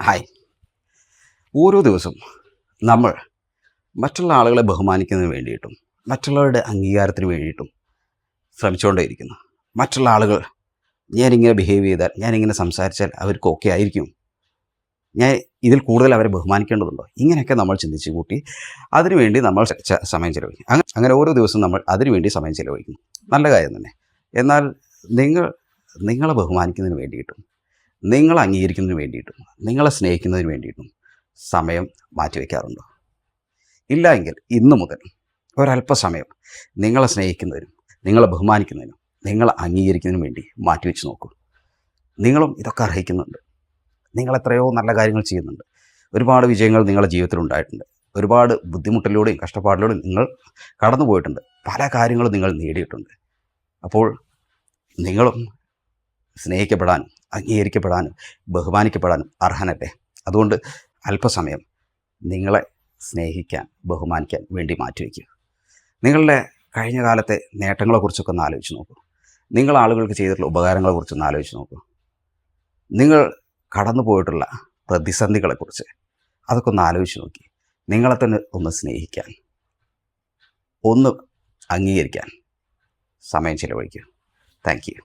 Hi. ഓരോ ദിവസവും നമ്മൾ മറ്റുള്ള ആളുകളെ ബഹുമാനിക്കുന്നതിന് വേണ്ടിയിട്ടും മറ്റുള്ളവരുടെ അംഗീകാരത്തിന് വേണ്ടിയിട്ടും ശ്രമിച്ചുകൊണ്ടേയിരിക്കുന്നു. മറ്റുള്ള ആളുകൾ ഞാനിങ്ങനെ ബിഹേവ് ചെയ്താൽ ഞാനിങ്ങനെ സംസാരിച്ചാൽ അവർക്ക് ഓക്കെ ആയിരിക്കും. ഞാൻ ഇതിൽ കൂടുതൽ അവരെ ബഹുമാനിക്കേണ്ടതുണ്ടോ? ഇങ്ങനെയൊക്കെ നമ്മൾ ചിന്തിച്ച് കൂട്ടി അതിനുവേണ്ടി നമ്മൾ സമയം ചിലവഴിക്കും. അങ്ങനെ ഓരോ ദിവസവും നമ്മൾ അതിനുവേണ്ടി സമയം ചിലവഴിക്കുന്നു. നല്ല കാര്യം തന്നെ. എന്നാൽ നിങ്ങൾ നിങ്ങളെ ബഹുമാനിക്കുന്നതിന് വേണ്ടിയിട്ടും നിങ്ങളെ അംഗീകരിക്കുന്നതിന് വേണ്ടിയിട്ടും നിങ്ങളെ സ്നേഹിക്കുന്നതിന് വേണ്ടിയിട്ടും സമയം മാറ്റിവെക്കാറുണ്ടോ ഇല്ല എങ്കിൽ ഇന്നു മുതൽ ഒരല്പസമയം നിങ്ങളെ സ്നേഹിക്കുന്നതിനും നിങ്ങളെ ബഹുമാനിക്കുന്നതിനും നിങ്ങളെ അംഗീകരിക്കുന്നതിനും വേണ്ടി മാറ്റിവെച്ച് നോക്കൂ. നിങ്ങളും ഇതൊക്കെ അർഹിക്കുന്നുണ്ട്. നിങ്ങൾ എത്രയോ നല്ല കാര്യങ്ങൾ ചെയ്യുന്നുണ്ട്. ഒരുപാട് വിജയങ്ങൾ നിങ്ങളുടെ ജീവിതത്തിൽ ഉണ്ടായിട്ടുണ്ട്. ഒരുപാട് ബുദ്ധിമുട്ടിലൂടെയും കഷ്ടപ്പാടിലൂടെയും നിങ്ങൾ കടന്നു പോയിട്ടുണ്ട്. പല കാര്യങ്ങളും നിങ്ങൾ നേടിയിട്ടുണ്ട്. അപ്പോൾ നിങ്ങളും സ്നേഹിക്കപ്പെടാനും അംഗീകരിക്കപ്പെടാനും ബഹുമാനിക്കപ്പെടാനും അർഹനല്ലേ? അതുകൊണ്ട് അല്പസമയം നിങ്ങളെ സ്നേഹിക്കാൻ ബഹുമാനിക്കാൻ വേണ്ടി മാറ്റിവെക്കുക നിങ്ങളുടെ കഴിഞ്ഞ കാലത്തെ നേട്ടങ്ങളെക്കുറിച്ചൊക്കെ ഒന്ന് ആലോചിച്ച് നോക്കൂ. നിങ്ങൾ ആളുകൾക്ക് ചെയ്തിട്ടുള്ള ഉപകാരങ്ങളെക്കുറിച്ചൊന്ന് ആലോചിച്ച് നോക്കൂ. നിങ്ങൾ കടന്നു പോയിട്ടുള്ള പ്രതിസന്ധികളെക്കുറിച്ച് അതൊക്കെ ഒന്ന് ആലോചിച്ച് നോക്കി. നിങ്ങളെ തന്നെ ഒന്ന് സ്നേഹിക്കാൻ ഒന്ന് അംഗീകരിക്കാൻ സമയം ചിലവഴിക്കുക. Thank you.